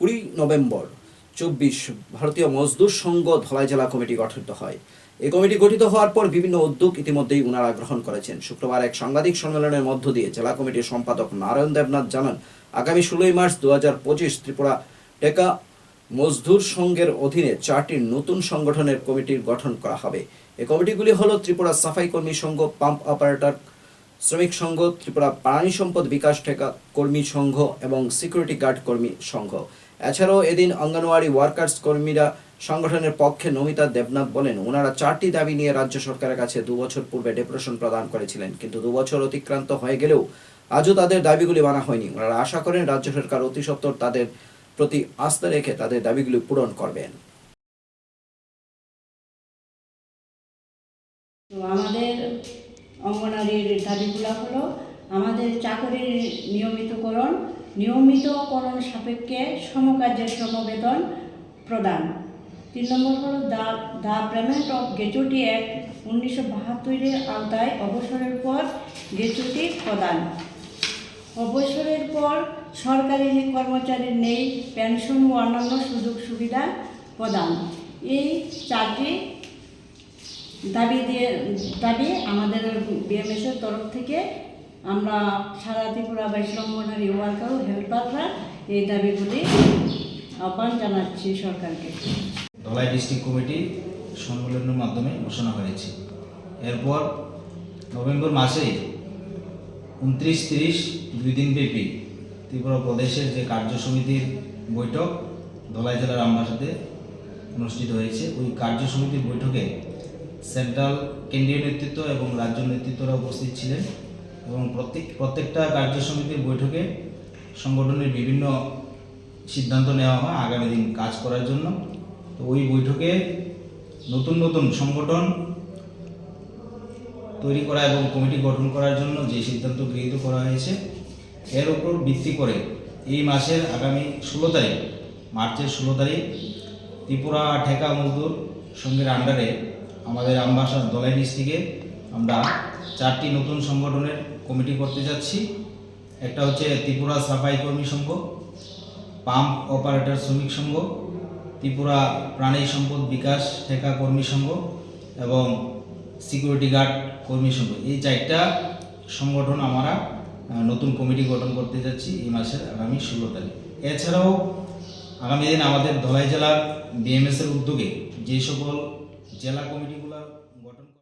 কুড়ি নভেম্বর, চব্বিশ, ভারতীয় মজদুর সংঘ ধলাই জেলা কমিটি গঠিত হয়। এই কমিটি গঠিত হওয়ার পর বিভিন্ন উদ্যোগ ইতিমধ্যেই উনারা গ্রহণ করেছেন। শুক্রবার এক সাংবাদিক সম্মেলনের মধ্য দিয়ে জেলা কমিটির সম্পাদক নারায়ণ দেবনাথ জানান, আগামী ষোলোই মার্চ দু ত্রিপুরা টেকা মজদুর সংঘের অধীনে চারটি নতুন সংগঠনের কমিটির গঠন করা হবে। এই কমিটিগুলি হলো ত্রিপুরা সাফাই কর্মী সংঘ, পাম্প অপারেটর, শ্রমিক সংঘ, ত্রিপুরা প্রাণী সম্পদ বিকাশ ঠেকা কর্মী সংঘ এবং সিকিউরিটি গার্ড কর্মী সংঘ। এছাড়াও এদিন অঙ্গনওয়াড়ি ওয়ার্কার্স কর্মীরা সংগঠনের পক্ষে নমিতা দেবনাথ বলেন, ওনারা চারটি দাবি নিয়ে রাজ্য সরকারের কাছে দু বছর পূর্বে ডেপুটেশন প্রদান করেছিলেন। কিন্তু দু বছর অতিক্রান্ত হয়ে গেলেও আজও তাদের দাবিগুলি মানা হয়নি। ওনারা আশা করেন রাজ্য সরকার অতি সত্বর তাদের প্রতি আস্থা রেখে তাদের দাবিগুলি পূরণ করবেন। আমাদের অঙ্গনারীর দাবিগুলো হলো, আমাদের চাকরির নিয়মিতকরণ নিয়মিতকরণ সাপেক্ষে সমকার্যের সমবেতন প্রদান। তিন নম্বর হল the the payment of gratuity act উনিশশো বাহাত্তরের আওতায় অবসরের পর গেজুটি প্রদান। অবসরের পর সরকারি কর্মচারীর নেই, পেনশন ও অন্যান্য সুযোগ সুবিধা প্রদান। এই চারটি দাবি দিয়ে, দাবি আমাদের বিএমএসের তরফ থেকে আমরা সারা ত্রিপুরা বৈশ্রমণারী ওয়ার্কার ও হেল্পাররা এই দাবিগুলি আহ্বান জানাচ্ছি সরকারকে। ধলাই ডিস্ট্রিক্ট কমিটি সম্মেলনের মাধ্যমে ঘোষণা হয়েছে এরপর নভেম্বর মাসে উনত্রিশ তিরিশ দুই দিন ব্যাপী ত্রিপুরা প্রদেশের যে কার্য সমিতির বৈঠক ধলাই জেলার আমবাসাতে অনুষ্ঠিত হয়েছে, ওই কার্য সমিতির বৈঠকে সেন্ট্রাল কেন্দ্রীয় নেতৃত্ব এবং রাজ্য নেতৃত্বরা উপস্থিত ছিলেন এবং প্রত্যেক, প্রত্যেকটা কার্য সমিতির বৈঠকে সংগঠনের বিভিন্ন সিদ্ধান্ত নেওয়া হয় আগামী দিন কাজ করার জন্য। তো ওই বৈঠকে নতুন নতুন সংগঠন তৈরি করা এবং কমিটি গঠন করার জন্য যে সিদ্ধান্ত গৃহীত করা হয়েছে, এর উপর ভিত্তি করে এই মাসের আগামী ষোলো তারিখ, মার্চের ষোলো তারিখ ত্রিপুরা ঠেকা মজদুর সঙ্গের আন্ডারে আমাদের আমবাসার দলাই ডিস্ট্রিক্টে আমরা চারটি নতুন সংগঠনের কমিটি করতে যাচ্ছি। একটা হচ্ছে ত্রিপুরা সাফাই কর্মী সংঘ, পাম্প অপারেটর শ্রমিক সংঘ, ত্রিপুরা প্রাণী সম্পদ বিকাশ ঠেকা কর্মী সংঘ এবং সিকিউরিটি গার্ড কর্মী সংঘ। এই চারটা সংগঠন আমরা নতুন কমিটি গঠন করতে যাচ্ছি এই মাসের আগামী ষোলো তারিখ। এছাড়াও আগামী দিন আমাদের ধলাই জেলার বিএমএসের উদ্যোগে যে সকল জেলা কমিটিগুলো